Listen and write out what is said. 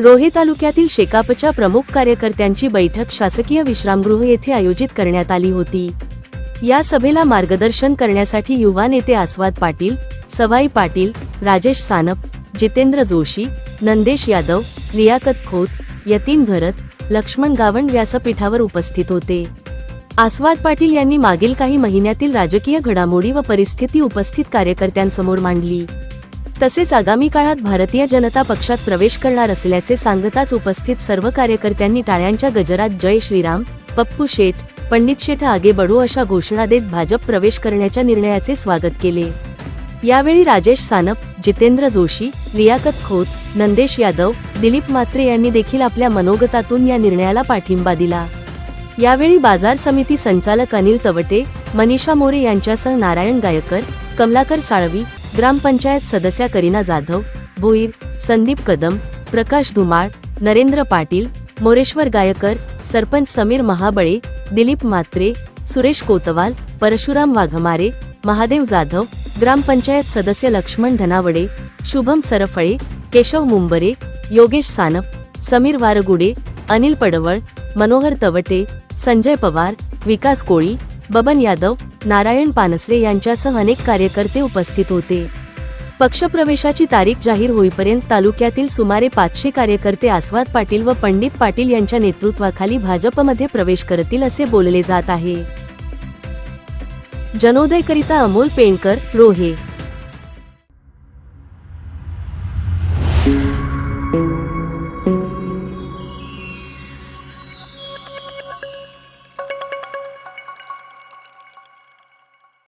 रोहे तालुक्यातील शेकापच्या प्रमुख कार्यकर्त्यांची बैठक शासकीय विश्रामगृह येथे आयोजित करण्यात आली होती. या सभेला मार्गदर्शन करण्यासाठी युवा नेते आस्वाद पाटील सवाई पाटील राजेश सानप जितेंद्र जोशी नंदेश यादव लियाकत खोत यतीन घरत लक्ष्मण गावण व्यासपीठावर उपस्थित होते. आस्वाद पाटील यांनी मागील काही महिन्यातील राजकीय घडामोडी व परिस्थिती उपस्थित कार्यकर्त्यांसमोर मांडली. तसेच आगामी काळात भारतीय जनता पक्षात प्रवेश करणार असल्याचे सांगताच उपस्थित सर्व कार्यकर्त्यांनी टाळ्यांच्या गजरात जय श्रीराम पप्पू शेठ पंडित शेठ आगे बडू अशा घोषणा देत भाजप प्रवेश करण्याच्या निर्णयाचे स्वागत केले. यावेळी राजेश सानप जितेंद्र जोशी लियाकत खोत नंदेश यादव दिलीप म्हात्रे यांनी देखील आपल्या मनोगतातून या निर्णयाला पाठिंबा दिला. यावेळी बाजार समिती संचालक अनिल तवटे मनीषा मोरे यांच्यासह नारायण गायकर कमलाकर साळवी ग्रामपंचायत सदस्या करीना जाधव भोईर संदीप कदम प्रकाश धुमाळ नरेंद्र पाटील मोरेश्वर गायकर सरपंच समीर महाबळे दिलीप म्हात्रे सुरेश कोतवाल परशुराम वाघमारे महादेव जाधव ग्रामपंचायत सदस्य लक्ष्मण धनावडे शुभम सरफळे केशव मुंबरे योगेश सानप समीर वारगुडे अनिल पडवळ मनोहर तवटे संजय पवार विकास कोळी बबन यादव नारायण पानसरे यांच्यासह अनेक कार्यकर्ते उपस्थित होते. पक्षप्रवेशाची तारीख जाहीर होईपर्यंत तालुक्यातील सुमारे पाचशे कार्यकर्ते आस्वाद पाटील व पंडित पाटील यांच्या नेतृत्वाखाली भाजपमध्ये प्रवेश करतील असे बोलले जात आहे. जनोदयकरिता अमोल पेंडकर रोहे.